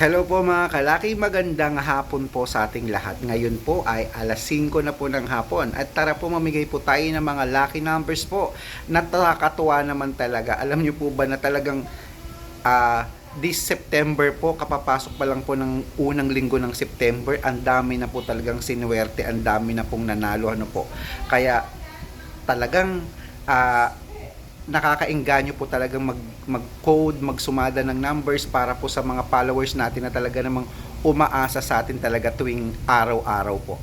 Hello po mga kalaki, magandang hapon po sa ating lahat. Ngayon po ay alas 5 na po ng hapon at tara po mamigay po tayo ng mga lucky numbers po. Nakakatuwa naman talaga. Alam niyo po ba na talagang ah, this September po, kapapasok pa lang po ng unang linggo ng September, ang dami na po talagang sinuwerte, ang dami na pong nanalo ano po. Kaya talagang ah, nakakaengganyo po talagang mag, mag-code, magsumada ng numbers para po sa mga followers natin na talaga namang umaasa sa atin talaga tuwing araw-araw po.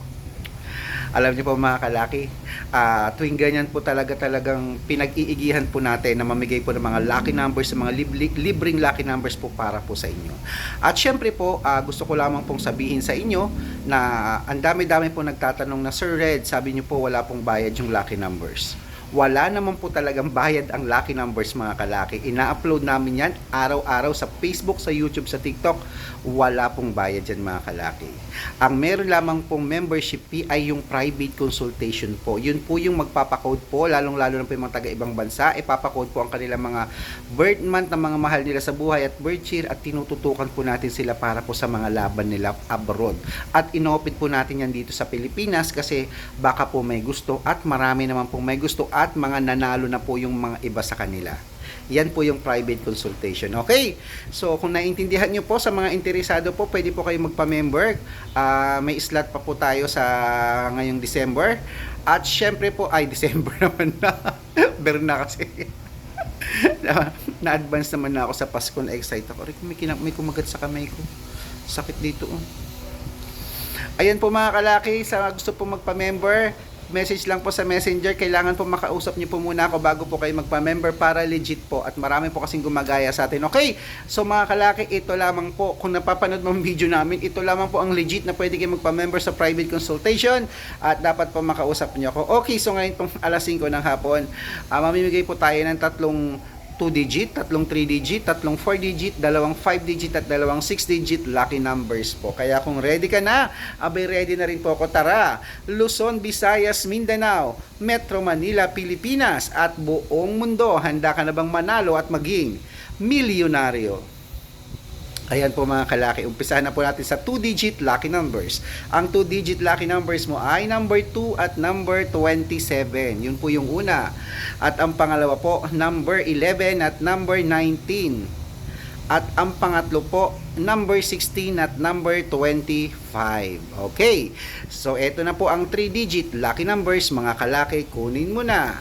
Alam niyo po mga kalaki, ah, tuwing ganyan po talaga talagang pinag-iigihan po natin na mamigay po ng mga lucky numbers, mga libli, libreng lucky numbers po para po sa inyo. At syempre po, ah, gusto ko lamang pong sabihin sa inyo na ang dami-dami po nagtatanong na Sir Red, sabi niyo po wala pong bayad yung lucky numbers wala naman po talagang bayad ang lucky numbers mga kalaki. Ina-upload namin yan araw-araw sa Facebook, sa YouTube, sa TikTok. Wala pong bayad yan mga kalaki. Ang meron lamang pong membership fee ay yung private consultation po. Yun po yung magpapakode po, lalong-lalo na po yung mga taga-ibang bansa. Ipapakode po ang kanilang mga birth month ng mga mahal nila sa buhay at birth year at tinututukan po natin sila para po sa mga laban nila abroad. At inopit po natin yan dito sa Pilipinas kasi baka po may gusto at marami naman pong may gusto at mga nanalo na po yung mga iba sa kanila. Yan po yung private consultation. Okay? So, kung naiintindihan nyo po sa mga interesado po, pwede po kayo magpa-member. Ah, may slot pa po tayo sa ngayong December. At syempre po, ay December naman na. Pero na kasi. na, na-advance naman na ako sa Pasko na excited ako. Rick, may, may kumagat sa kamay ko. Sakit dito. Oh. Ayan po mga kalaki, sa gusto po magpa-member, message lang po sa messenger. Kailangan po makausap niyo po muna ako bago po kayo magpa-member para legit po. At marami po kasing gumagaya sa atin. Okay, so mga kalaki, ito lamang po. Kung napapanood mo ang video namin, ito lamang po ang legit na pwede kayo magpa-member sa private consultation. At dapat po makausap niyo ako. Okay, so ngayon pong alas 5 ng hapon, ah, mamimigay po tayo ng tatlong 2 digit, tatlong 3 digit, tatlong 4 digit, dalawang 5 digit at dalawang 6 digit lucky numbers po. Kaya kung ready ka na, abay ready na rin po ako. Tara, Luzon, Visayas, Mindanao, Metro Manila, Pilipinas at buong mundo. Handa ka na bang manalo at maging milyonaryo? Ayan po mga kalaki, umpisahan na po natin sa 2-digit lucky numbers. Ang 2-digit lucky numbers mo ay number 2 at number 27. Yun po yung una. At ang pangalawa po, number 11 at number 19. At ang pangatlo po, number 16 at number 25. Okay. So, eto na po ang 3-digit lucky numbers. Mga kalaki, kunin mo na.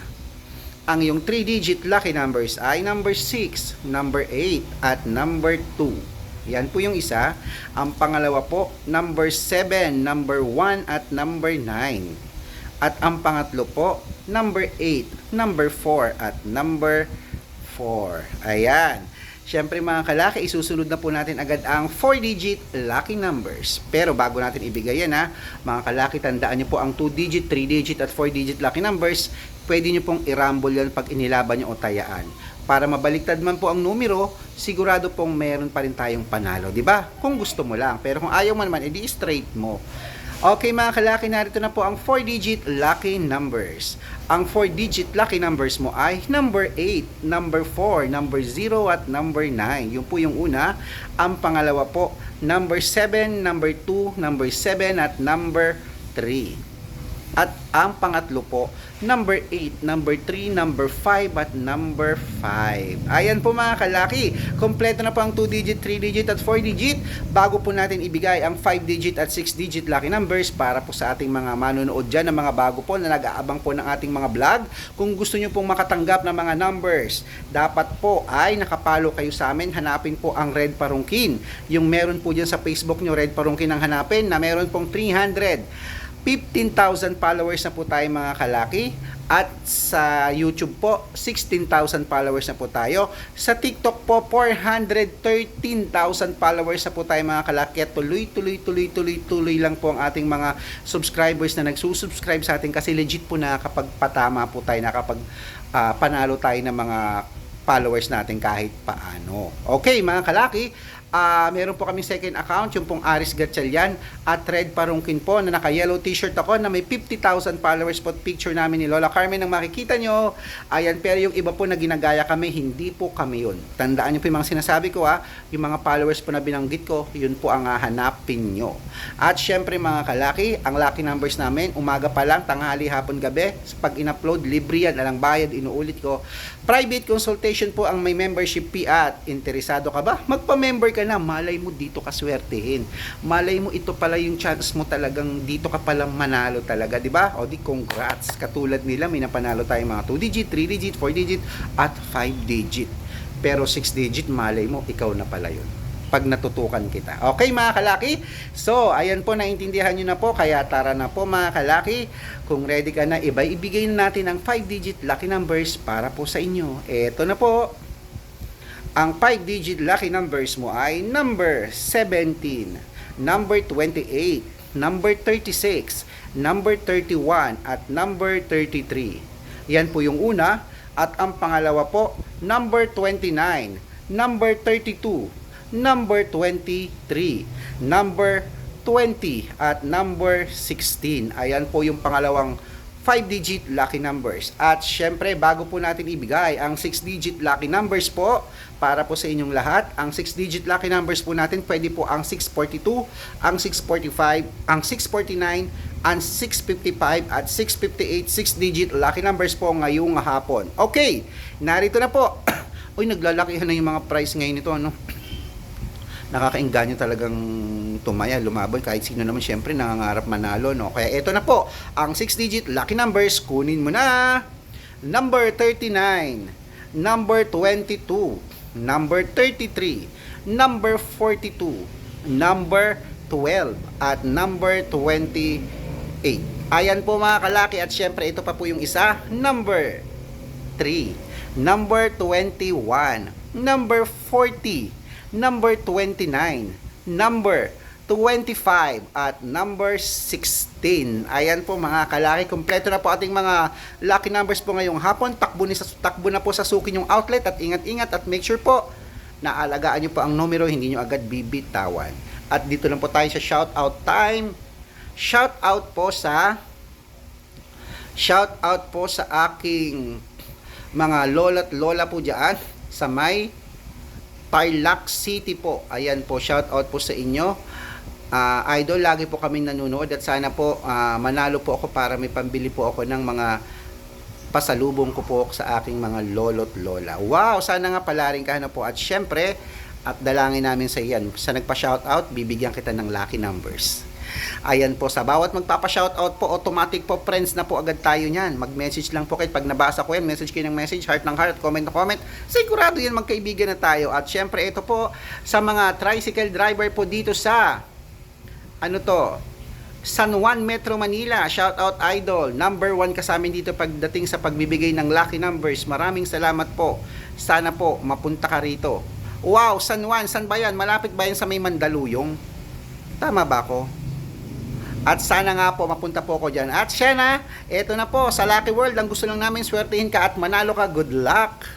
Ang yung 3-digit lucky numbers ay number 6, number 8, at number 2. Yan po yung isa. Ang pangalawa po, number 7, number 1, at number 9. At ang pangatlo po, number 8, number 4, at number 4. Ayan. Siyempre mga kalaki, isusunod na po natin agad ang 4-digit lucky numbers. Pero bago natin ibigay yan ha, mga kalaki, tandaan nyo po ang 2-digit, 3-digit at 4-digit lucky numbers, pwede nyo pong i-rumble yan pag inilaban nyo o tayaan. Para mabaliktad man po ang numero, sigurado pong meron pa rin tayong panalo, di ba? Kung gusto mo lang. Pero kung ayaw mo naman, edi straight mo. Okay mga kalaki, narito na po ang 4-digit lucky numbers. Ang 4-digit lucky numbers mo ay number 8, number 4, number 0 at number 9. Yun po yung una. Ang pangalawa po, number 7, number 2, number 7 at number 3. Ang pangatlo po, number 8, number 3, number 5, at number 5. Ayan po mga kalaki. Kompleto na po ang 2-digit, 3-digit, at 4-digit. Bago po natin ibigay ang 5-digit at 6-digit lucky numbers para po sa ating mga manonood dyan, ng mga bago po na nag-aabang po ng ating mga vlog. Kung gusto nyo pong makatanggap ng mga numbers, dapat po ay nakapalo kayo sa amin. Hanapin po ang Red Parungkin. Yung meron po dyan sa Facebook nyo, Red Parungkin ang hanapin na meron pong 300 15,000 followers na po tayo mga kalaki. At sa YouTube po, 16,000 followers na po tayo. Sa TikTok po, 413,000 followers na po tayo mga kalaki. At tuloy, tuloy, tuloy, tuloy, tuloy lang po ang ating mga subscribers na nagsusubscribe sa atin kasi legit po na kapag patama po tayo, nakapag ah, panalo tayo ng mga followers natin kahit paano. Okay, mga kalaki, Ah, meron po kami second account, yung pong Aris Gatchalian at Red Parungkin po na naka-yellow t-shirt ako na may 50,000 followers po picture namin ni Lola Carmen ang makikita nyo. Ayan, pero yung iba po na ginagaya kami, hindi po kami yun. Tandaan nyo po yung mga sinasabi ko ha, yung mga followers po na binanggit ko, yun po ang hahanapin nyo. At syempre mga kalaki, ang lucky numbers namin, umaga pa lang, tanghali, hapon, gabi, pag in-upload, libre yan, alang bayad, inuulit ko. Private consultation po ang may membership fee at interesado ka ba? Magpa-member ka na, malay mo dito ka swertehin. Malay mo ito pala yung chance mo talagang dito ka palang manalo talaga, di ba? O di congrats. Katulad nila, may napanalo tayong mga 2 digit, 3 digit, 4 digit, at 5 digit. Pero 6 digit, malay mo, ikaw na pala yun pag natutukan kita. Okay mga kalaki? So, ayan po, naintindihan nyo na po. Kaya tara na po mga kalaki. Kung ready ka na, iba ibigay na natin ang 5-digit lucky numbers para po sa inyo. Eto na po. Ang 5-digit lucky numbers mo ay number 17, number 28, number 36, number 31, at number 33. Yan po yung una. At ang pangalawa po, number 29, number 32, number 23, number 20, at number 16. Ayan po yung pangalawang 5-digit lucky numbers. At syempre, bago po natin ibigay ang 6-digit lucky numbers po, para po sa inyong lahat, ang 6-digit lucky numbers po natin, pwede po ang 642, ang 645, ang 649, ang 655 at 658 6-digit lucky numbers po ngayong hapon. Okay, narito na po. Uy, naglalakihan na yung mga price ngayon nito, ano? Nakakainganyo talagang tumaya, lumaban kahit sino naman syempre nangangarap manalo no. Kaya ito na po, ang 6 digit lucky numbers kunin mo na. Number 39, number 22, number 33, number 42, number 12 at number 28. Ayan po mga kalaki at syempre ito pa po yung isa, number 3, number 21, number 40, number 29, number 25 at number 16. Ayan po mga kalaki, kompleto na po ating mga lucky numbers po ngayong hapon. Takbo, ni sa, takbo na po sa suki yung outlet at ingat-ingat at make sure po na alagaan nyo po ang numero, hindi nyo agad bibitawan. At dito lang po tayo sa shout out time. Shout out po sa shout out po sa aking mga lola't lola po dyan sa may Tarlac City po. Ayan po, shout out po sa inyo. Ah, idol, lagi po kaming nanonood at sana po ah, manalo po ako para may pambili po ako ng mga pasalubong ko po sa aking mga lolo't lola. Wow, sana nga palaring ka na po. At syempre, at dalangin namin sa iyan. Sa nagpa-shoutout, bibigyan kita ng lucky numbers. Ayan po, sa bawat magpapa-shoutout po, automatic po, friends na po agad tayo niyan. Mag-message lang po kayo. Pag nabasa ko yan, message kayo ng message, heart ng heart, comment na comment. Sigurado yan, magkaibigan na tayo. At syempre, ito po, sa mga tricycle driver po dito sa, ano to, San Juan, Metro Manila. Shout out Idol. Number one ka sa amin dito pagdating sa pagbibigay ng lucky numbers. Maraming salamat po. Sana po mapunta ka rito. Wow, San Juan, san ba yan? Malapit ba yan sa may Mandaluyong? Tama ba ako? At sana nga po mapunta po ako dyan. At siya na, eto na po, sa Lucky World, ang gusto lang namin swertihin ka at manalo ka. Good luck!